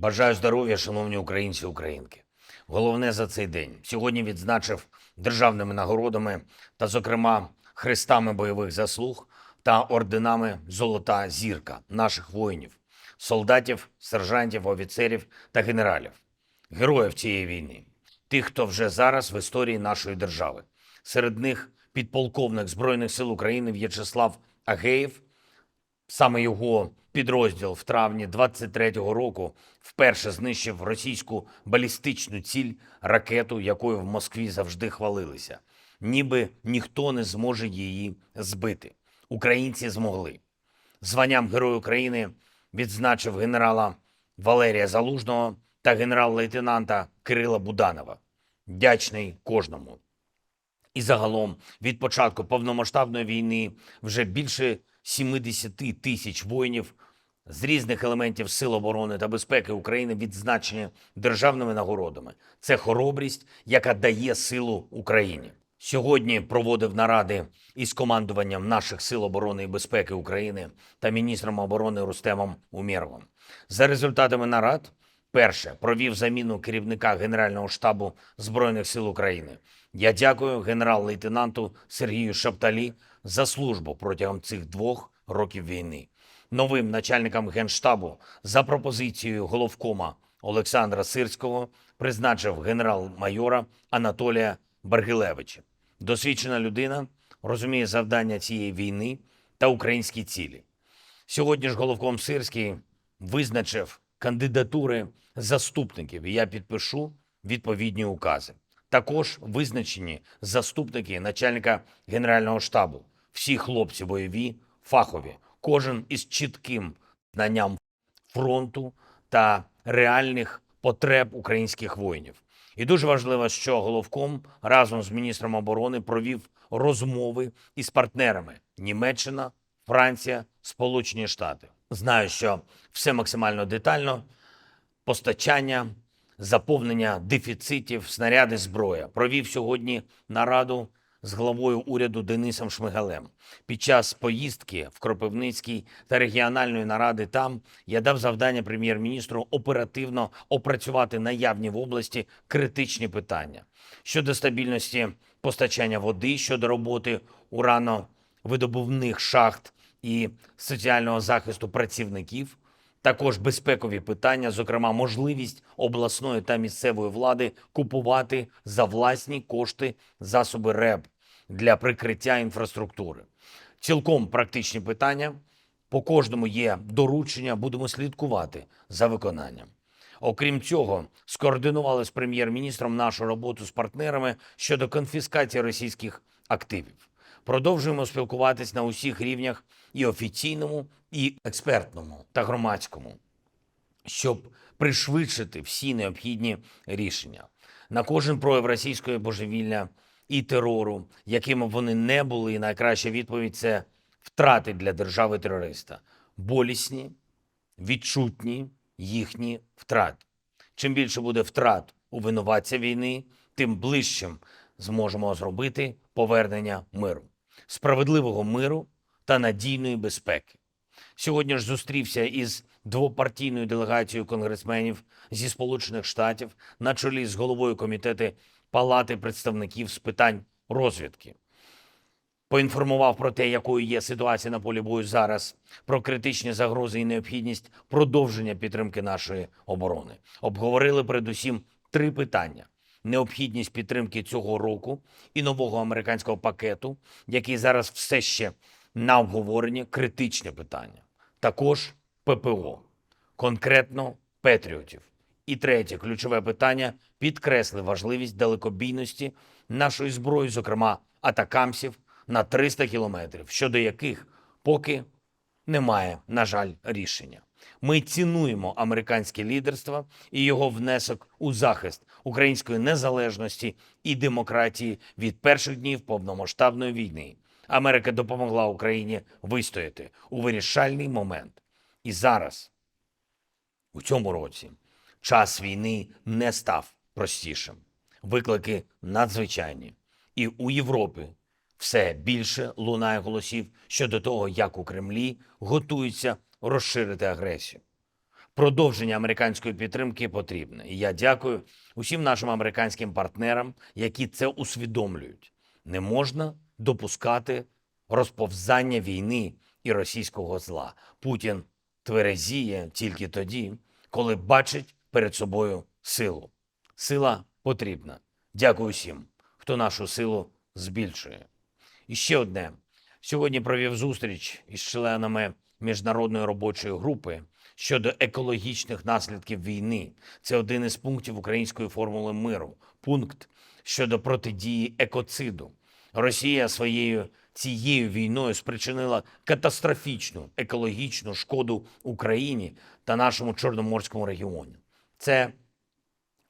Бажаю здоров'я, шановні українці українки. Головне за цей день сьогодні відзначив державними нагородами та, зокрема, хрестами бойових заслуг та орденами Золота зірка наших воїнів, солдатів, сержантів, офіцерів та генералів, героїв цієї війни, тих, хто вже зараз в історії нашої держави. Серед них підполковник Збройних сил України В'ячеслав Агеєв, Саме його підрозділ в травні 23-го року вперше знищив російську балістичну ціль ракету, якою в Москві завжди хвалилися. Ніби ніхто не зможе її збити. Українці змогли. Званням Герой України відзначив генерала Валерія Залужного та генерал-лейтенанта Кирила Буданова. Дячний кожному. І загалом від початку повномасштабної війни вже більше 70 тисяч воїнів з різних елементів Сил оборони та безпеки України відзначені державними нагородами. Це хоробрість, яка дає силу Україні. Сьогодні проводив наради із командуванням наших сил оборони і безпеки України та міністром оборони Рустемом Умєровим. За результатами нарад Перше провів заміну керівника Генерального штабу Збройних сил України. Я дякую генерал-лейтенанту Сергію Шапталі за службу протягом цих двох років війни. Новим начальником генштабу за пропозицією головкома Олександра Сирського призначив генерал-майора Анатолія Баргилевича. Досвідчена людина розуміє завдання цієї війни та українські цілі. Сьогодні ж головком Сирський визначив кандидатури заступників, я підпишу відповідні укази. Також визначені заступники начальника Генерального штабу. Всі хлопці бойові, фахові, кожен із чітким знанням фронту та реальних потреб українських воїнів. І дуже важливо, що головком разом з міністром оборони провів розмови із партнерами Німеччина, Франція, Сполучені Штати. Знаю, що все максимально детально. Постачання, заповнення дефіцитів, снаряди, зброя. Провів сьогодні нараду з главою уряду Денисом Шмигалем. Під час поїздки в Кропивницький та регіональної наради там я дав завдання прем'єр-міністру оперативно опрацювати наявні в області критичні питання щодо стабільності постачання води, щодо роботи урановидобувних шахт і соціального захисту працівників. Також безпекові питання, зокрема, можливість обласної та місцевої влади купувати за власні кошти засоби РЕБ для прикриття інфраструктури. Цілком практичні питання. По кожному є доручення, будемо слідкувати за виконанням. Окрім цього, скоординували з прем'єр-міністром нашу роботу з партнерами щодо конфіскації російських активів. Продовжуємо спілкуватись на усіх рівнях і офіційному, і експертному та громадському, щоб пришвидшити всі необхідні рішення. На кожен прояв російської божевілля і терору, якими б вони не були, найкраща відповідь це втрати для держави терориста, болісні, відчутні їхні втрати. Чим більше буде втрат у винуватця війни, тим ближчим зможемо зробити повернення миру, справедливого миру та надійної безпеки. Сьогодні ж зустрівся із двопартійною делегацією конгресменів зі Сполучених Штатів на чолі з головою комітету Палати представників з питань розвідки. Поінформував про те, якою є ситуація на полі бою зараз, про критичні загрози і необхідність продовження підтримки нашої оборони. Обговорили передусім три питання: необхідність підтримки цього року і нового американського пакету, який зараз все ще на обговоренні, критичне питання. Також ППО, конкретно Петріотів. І третє ключове питання підкреслив важливість далекобійності нашої зброї, зокрема атакамсів на 300 кілометрів, щодо яких поки немає, на жаль, рішення. Ми цінуємо американське лідерство і його внесок у захист української незалежності і демократії від перших днів повномасштабної війни. Америка допомогла Україні вистояти у вирішальний момент. І зараз, у цьому році, час війни не став простішим. Виклики надзвичайні. І у Європі все більше лунає голосів щодо того, як у Кремлі готуються розширити агресію. Продовження американської підтримки потрібне. І я дякую усім нашим американським партнерам, які це усвідомлюють. Не можна допускати розповзання війни і російського зла. Путін тверезіє тільки тоді, коли бачить перед собою силу. Сила потрібна. Дякую всім, хто нашу силу збільшує. І ще одне. Сьогодні провів зустріч із членами міжнародної робочої групи щодо екологічних наслідків війни. Це один із пунктів української формули миру. Пункт щодо протидії екоциду. Росія своєю цією війною спричинила катастрофічну екологічну шкоду Україні та нашому Чорноморському регіоні. Це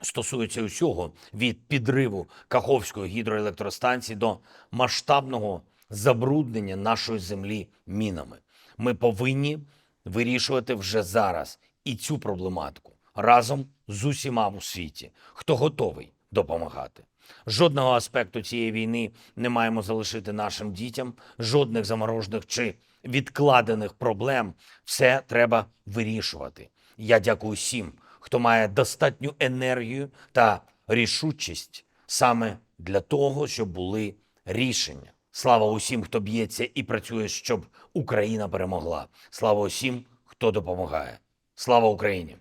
стосується усього від підриву Каховської гідроелектростанції до масштабного забруднення нашої землі мінами. Ми повинні вирішувати вже зараз і цю проблематику разом з усіма у світі, хто готовий допомагати. Жодного аспекту цієї війни не маємо залишити нашим дітям, жодних заморожених чи відкладених проблем. Все треба вирішувати. Я дякую всім, хто має достатню енергію та рішучість саме для того, щоб були рішення. Слава усім, хто б'ється і працює, щоб Україна перемогла. Слава усім, хто допомагає. Слава Україні!